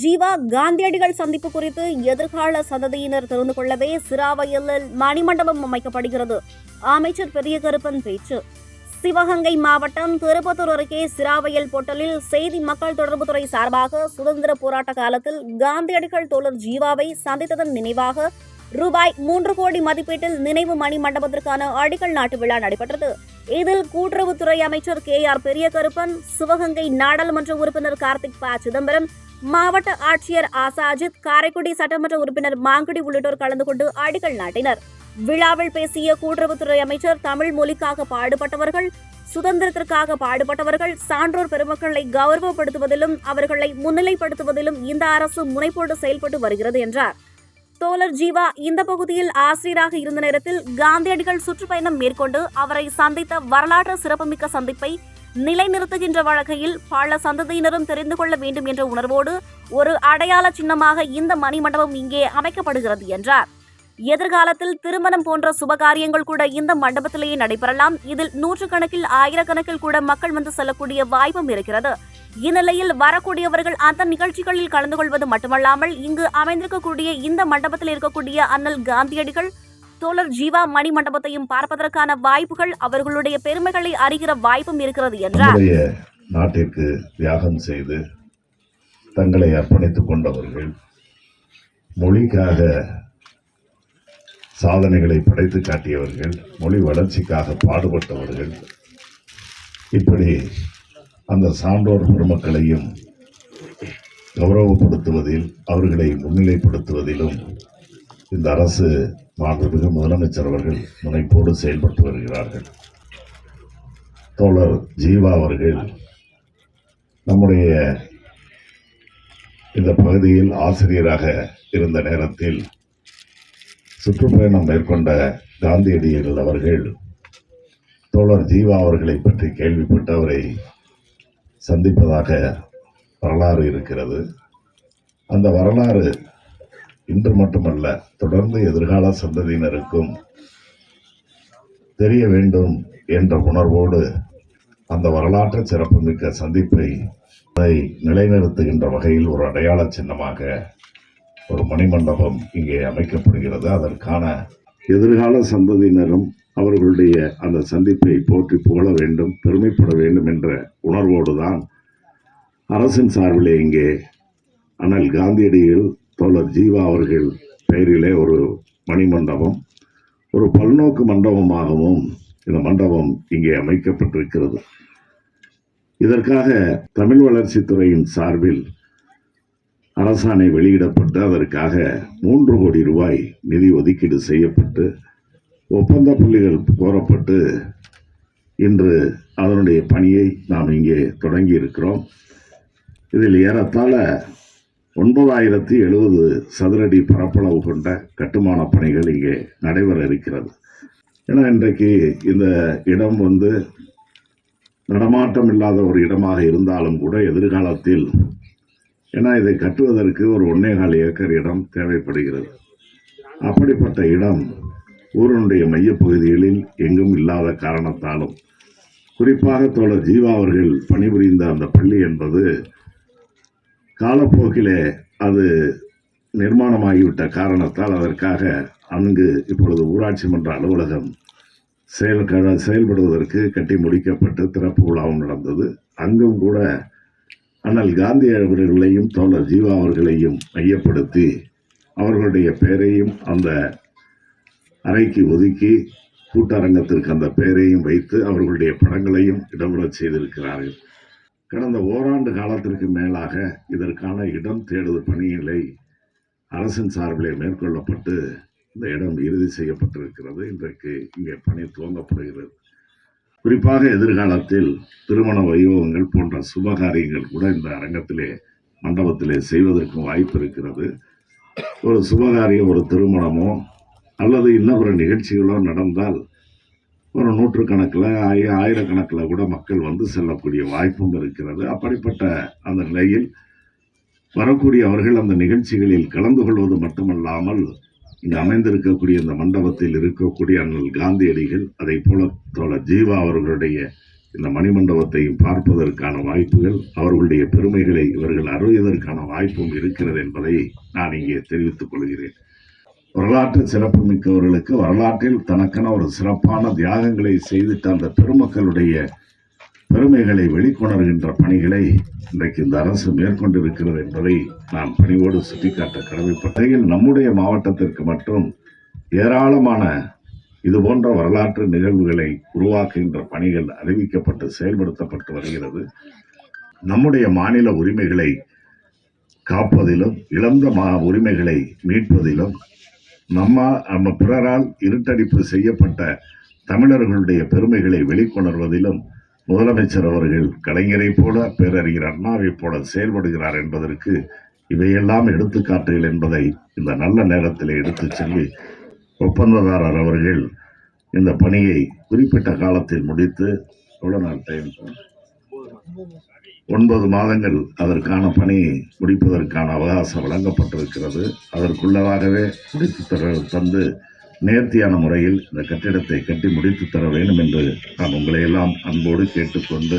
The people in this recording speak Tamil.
ஜீவா காந்தியடிகள் சந்திப்பு குறித்து எதிர்கால சந்ததியினர் தெரிந்து கொள்ளவே சிராவயலில் மணிமண்டபம் அமைக்கப்படுகிறது. அமைச்சர் பெரிய கருப்பன் பேச்சு. சிவகங்கை மாவட்டம் திருப்பத்தூர் அருகே சிராவயல் போட்டலில் செய்தி மக்கள் தொடர்பு துறை சார்பாக சுதந்திர போராட்ட காலத்தில் காந்தியடிகள் தோழர் ஜீவாவை சந்தித்ததன் நினைவாக ரூபாய் மூன்று கோடி மதிப்பீட்டில் நினைவு மணி மண்டபத்திற்கான அடிக்கல் நாட்டு விழா நடைபெற்றது. இதில் கூட்டுறவுத்துறை அமைச்சர் கே ஆர் பெரியகருப்பன் சிவகங்கை நாடாளுமன்ற உறுப்பினர் கார்த்திக் ப. சிதம்பரம் மாவட்ட ஆட்சியர் ஆசாஜித் காரைக்குடி சட்டமன்ற உறுப்பினர் மாங்குடி உள்ளிட்டோர் கலந்து கொண்டு அடிக்கல் நாட்டினர். விழாவில் பேசிய கூட்டுறவுத்துறை அமைச்சர் தமிழ் மொழிக்காக பாடுபட்டவர்கள் சுதந்திரத்திற்காக பாடுபட்டவர்கள் சான்றோர் பெருமக்களை கௌரவப்படுத்துவதிலும் அவர்களை முன்னிலைப்படுத்துவதிலும் இந்த அரசு முனைப்போடு செயல்பட்டு வருகிறது என்றார். தோழர் ஜீவா இந்த பகுதியில் ஆசிரியராக இருந்த நேரத்தில் காந்தியடிகள் சுற்றுப்பயணம் மேற்கொண்டு அவரை சந்தித்த வரலாற்று சிறப்புமிக்க சந்திப்பை நிலைநிறுத்துகின்ற வழக்கையில் பல சந்ததியினரும் தெரிந்து கொள்ள வேண்டும் என்ற உணர்வோடு ஒரு அடையாள சின்னமாக இந்த மணிமண்டபம் இங்கே அமைக்கப்படுகிறது என்றார். எதிர்காலத்தில் திருமணம் போன்ற சுபகாரியங்கள் கூட இந்த மண்டபத்திலேயே நடைபெறலாம். இதில் நூற்றுக்கணக்கில் ஆயிரக்கணக்கில் கூட மக்கள் வந்து செல்லக்கூடிய வாய்ப்பும் இருக்கிறது. இந்நிலையில் வரக்கூடியவர்கள் அந்த நிகழ்ச்சிகளில் கலந்து கொள்வது மட்டுமல்லாமல் இங்கு அமைந்திருக்கக்கூடிய இந்த மண்டபத்தில் இருக்கக்கூடிய அண்ணல் காந்தியடிகள் தோழர் ஜீவா மணி மண்டபத்தையும் பார்ப்பதற்கான வாய்ப்புகள் அவர்களுடைய பெருமைகளை அறிகிற வாய்ப்பும் இருக்கிறது என்றார். நாட்டிற்கு தியாகம் செய்து தங்களை அர்ப்பணித்துக் கொண்டவர்கள் மொழிக்காக சாதனைகளை படைத்து காட்டியவர்கள் மொழி வளர்ச்சிக்காக பாடுபட்டவர்கள் இப்படி அந்த சான்றோர் பெருமக்களையும் கௌரவப்படுத்துவதில் அவர்களை முன்னிலைப்படுத்துவதிலும் இந்த அரசு மாண்புமிகு முதலமைச்சர் அவர்கள் முனைப்போடு செயல்பட்டு வருகிறார்கள். தோழர் ஜீவா அவர்கள் நம்முடைய இந்த பகுதியில் ஆசிரியராக இருந்த நேரத்தில் சுற்றுப்பயணம் மேற்கொண்ட காந்தியடிகள் அவர்கள் தோழர் ஜீவா அவர்களை பற்றி கேள்விப்பட்டு அவரை சந்திப்பதாக வரலாறு இருக்கிறது. அந்த வரலாறு இன்று மட்டுமல்ல தொடர்ந்து எதிர்கால சந்ததியினருக்கும் தெரிய வேண்டும் என்ற உணர்வோடு அந்த வரலாற்று சிறப்புமிக்க சந்திப்பை அதை நிலைநிறுத்துகின்ற வகையில் ஒரு அடையாள சின்னமாக ஒரு மணிமண்டபம் இங்கே அமைக்கப்படுகிறது. அதற்கான எதிர்கால சந்ததியினரும் அவர்களுடைய அந்த சந்திப்பை போற்றி புகழ வேண்டும் பெருமைப்பட வேண்டும் என்ற உணர்வோடு தான் அரசின் சார்பிலே இங்கே அண்ணல் காந்தியடிகள் தோழர் ஜீவா அவர்கள் பெயரிலே ஒரு மணிமண்டபம் ஒரு பல்நோக்கு மண்டபமாகவும் இந்த மண்டபம் இங்கே அமைக்கப்பட்டிருக்கிறது. இதற்காக தமிழ் வளர்ச்சித்துறையின் சார்பில் அரசாணை வெளியிடப்பட்டு அதற்காக மூன்று கோடி ரூபாய் நிதி ஒதுக்கீடு செய்யப்பட்டு ஒப்பந்த புள்ளிகள் கோரப்பட்டு இன்று அதனுடைய பணியை நாம் இங்கே தொடங்கி இருக்கிறோம் இதில் ஏறத்தாழ ஒன்பதாயிரத்தி எழுபது சதுரடி பரப்பளவு கொண்ட கட்டுமான பணிகள் இங்கே நடைபெற இருக்கிறது. ஏன்னா இன்றைக்கு இந்த இடம் வந்து நடமாட்டம் இல்லாத ஒரு இடமாக இருந்தாலும் கூட எதிர்காலத்தில் ஏன்னா இதை கட்டுவதற்கு ஒரு ஒன்னேகால் ஏக்கர் இடம் தேவைப்படுகிறது. அப்படிப்பட்ட இடம் ஊரனுடைய மையப்பகுதிகளில் எங்கும் இல்லாத காரணத்தாலும் குறிப்பாக தோழர் ஜீவா அவர்கள் பணிபுரிந்த அந்த பள்ளி என்பது காலப்போக்கிலே அது நிர்மாணமாகிவிட்ட காரணத்தால் அதற்காக அங்கு இப்பொழுது ஊராட்சி மன்ற அலுவலகம் செயல் க- செயல்படுவதற்கு கட்டி முடிக்கப்பட்டு திறப்பு விழாவும் நடந்தது. அங்கும் கூட அண்ணல் காந்தி அவர்களையும் தோழர் ஜீவா அவர்களையும் மையப்படுத்தி அவர்களுடைய பெயரையும் அந்த அறைக்கு ஒதுக்கி கூட்டரங்கத்திற்கு அந்த பெயரையும் வைத்து அவர்களுடைய படங்களையும் இடம்பெறச் செய்திருக்கிறார்கள். கடந்த ஓராண்டு காலத்திற்கு மேலாக இதற்கான இடம் தேடுதல் பணிகளை அரசின் சார்பிலே மேற்கொள்ளப்பட்டு இந்த இடம் இறுதி செய்யப்பட்டிருக்கிறது. இன்றைக்கு இங்கே பணி துவங்கப்படுகிறது. குறிப்பாக எதிர்காலத்தில் திருமண வைபவங்கள் போன்ற சுபகாரியங்கள் கூட இந்த அரங்கத்திலே மண்டபத்திலே செய்வதற்கும் வாய்ப்பு இருக்கிறது. ஒரு சுபகாரியம் ஒரு திருமணமோ அல்லது இன்னொரு நிகழ்ச்சிகளோ நடந்தால் ஒரு நூற்றுக்கணக்கில் ஆய ஆயிரக்கணக்கில் கூட மக்கள் வந்து செல்லக்கூடிய வாய்ப்பும் இருக்கிறது. அப்படிப்பட்ட அந்த நிலையில் வரக்கூடிய அவர்கள் அந்த நிகழ்ச்சிகளில் கலந்து கொள்வது மட்டுமல்லாமல் இங்கு அமைந்திருக்கக்கூடிய இந்த மண்டபத்தில் இருக்கக்கூடிய அண்ணல் காந்தியடிகள் அதை போல தோழர் ஜீவா அவர்களுடைய இந்த மணிமண்டபத்தையும் பார்ப்பதற்கான வாய்ப்புகள் அவர்களுடைய பெருமைகளை இவர்கள் அறிவதற்கான வாய்ப்பும் இருக்கிறது என்பதை நான் இங்கே தெரிவித்துக் கொள்கிறேன். வரலாற்று சிறப்புமிக்கவர்களுக்கு வரலாற்றில் தனக்கென ஒரு சிறப்பான தியாகங்களை செய்துட்ட அந்த பெருமக்களுடைய பெருமைகளை வெளிக்கொணர்கின்ற பணிகளை இன்றைக்கு இந்த அரசு மேற்கொண்டிருக்கிறது என்பதை நான் பணிவோடு சுட்டிக்காட்ட கடமைப்பட்டையில் நம்முடைய மாவட்டத்திற்கு மட்டும் ஏராளமான இது போன்ற வரலாற்று நிகழ்வுகளை உருவாக்குகின்ற பணிகள் அறிவிக்கப்பட்டு செயல்படுத்தப்பட்டு வருகிறது. நம்முடைய மாநில உரிமைகளை காப்பதிலும் இழந்த மா உரிமைகளை மீட்பதிலும் நம்ம நம்ம பிறரால் இருட்டடிப்பு செய்யப்பட்ட தமிழர்களுடைய பெருமைகளை வெளிக்கொணர்வதிலும் முதலமைச்சர் அவர்கள் கலைஞரைப் போல பேரறிஞர் அண்ணாவைப் போல செயல்படுகிறார் என்பதற்கு இவையெல்லாம் எடுத்துக்காட்டுகள் என்பதை இந்த நல்ல நேரத்தில் எடுத்துச் சொல்லி ஒப்பந்ததாரர் அவர்கள் இந்த பணியை குறிப்பிட்ட காலத்தில் முடித்து எவ்வளோ நாள் டைம் ஒன்பது மாதங்கள் அதற்கான பணியை முடிப்பதற்கான அவகாசம் வழங்கப்பட்டிருக்கிறது. அதற்குள்ளதாகவே முடித்து தர தந்து நேர்த்தியான முறையில் இந்த கட்டிடத்தை கட்டி முடித்து தர வேண்டும் என்று நான் உங்களை எல்லாம் அன்போடு கேட்டுக்கொண்டு